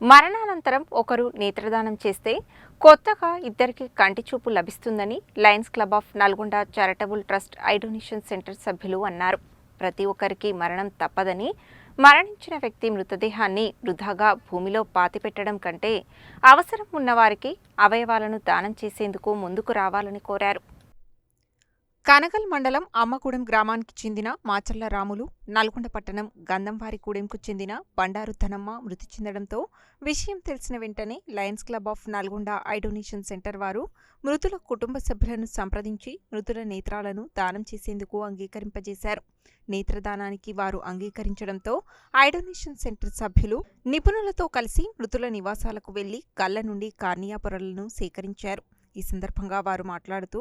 మరణానంతరం ఒకరు నేత్రదానం చేస్తే కొత్తగా ఇద్దరికి కంటి చూపు లభిస్తుందని Lions Club of Nalgonda charitable trust eye donation centre సభ్యులు అన్నారు. ప్రతి ఒక్కరికి మరణం తప్పదని మరణించిన వ్యక్తి మృతదేహాన్ని వృధాగా భూమిలో పాతిపెట్టడం కంటే అవసరం ఉన్నవారికి అవయవాలను దానం చేసేందుకు ముందుకు రావాలని కోరారు. కనగల్ మండలం అమ్మగూడెం గ్రామానికి చెందిన మాచర్ల రాములు నల్గొండ పట్టణం గంధంవారిగూడెంకు చెందిన బండారు ధనమ్మ మృతి చెందడంతో విషయం తెలిసిన వెంటనే Lions Club of Nalgonda eye donation centre వారు మృతుల కుటుంబ సభ్యులను సంప్రదించి మృతుల నేత్రాలను దానం చేసేందుకు అంగీకరింపజేశారు. నేత్రదానానికి వారు అంగీకరించడంతో ఐడోనేషన్ సెంటర్ సభ్యులు నిపుణులతో కలిసి మృతుల నివాసాలకు వెళ్ళి కళ్ళ నుండి కార్నియా పొరలను సేకరించారు. ఈ సందర్భంగా వారు మాట్లాడుతూ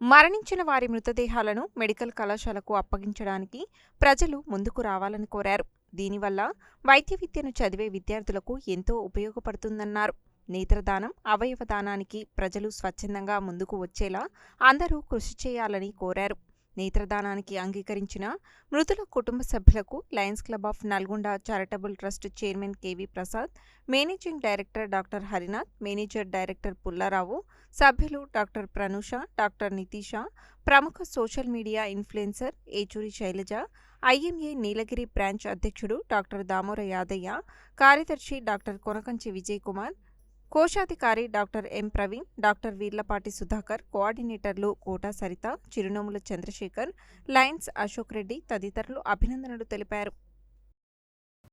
మరణించిన వారి మృతదేహాలను మెడికల్ కళాశాలకు అప్పగించడానికి ప్రజలు ముందుకు రావాలని కోరారు. దీనివల్ల వైద్య విద్యను చదివే విద్యార్థులకు ఎంతో ఉపయోగపడుతుందన్నారు. నేత్రదానం అవయవ దానానికి ప్రజలు స్వచ్ఛందంగా ముందుకు వచ్చేలా అందరూ కృషి చేయాలని కోరారు. నేత్రదానానికి అంగీకరించిన మృతుల కుటుంబ సభ్యులకు Lions Club of Nalgonda charitable trust chairman K V Prasad managing director doctor Harinath manager director Pullarao సభ్యులు డాక్టర్ ప్రనూష డాక్టర్ నితీష ప్రముఖ social media influencer Yechury Sailaja IMA Nilagiri branch అధ్యక్షుడు డాక్టర్ దామోర యాదయ్య కార్యదర్శి డాక్టర్ కొనకంచి విజయ్ కుమార్ కోశాధికారి doctor M Praveen doctor Veerlapati Sudhakar కోఆర్డినేటర్లు Kota Saritha Chirunomula Chandrasekhar Lions Ashok Reddy తదితరులు అభినందనలు తెలిపారు.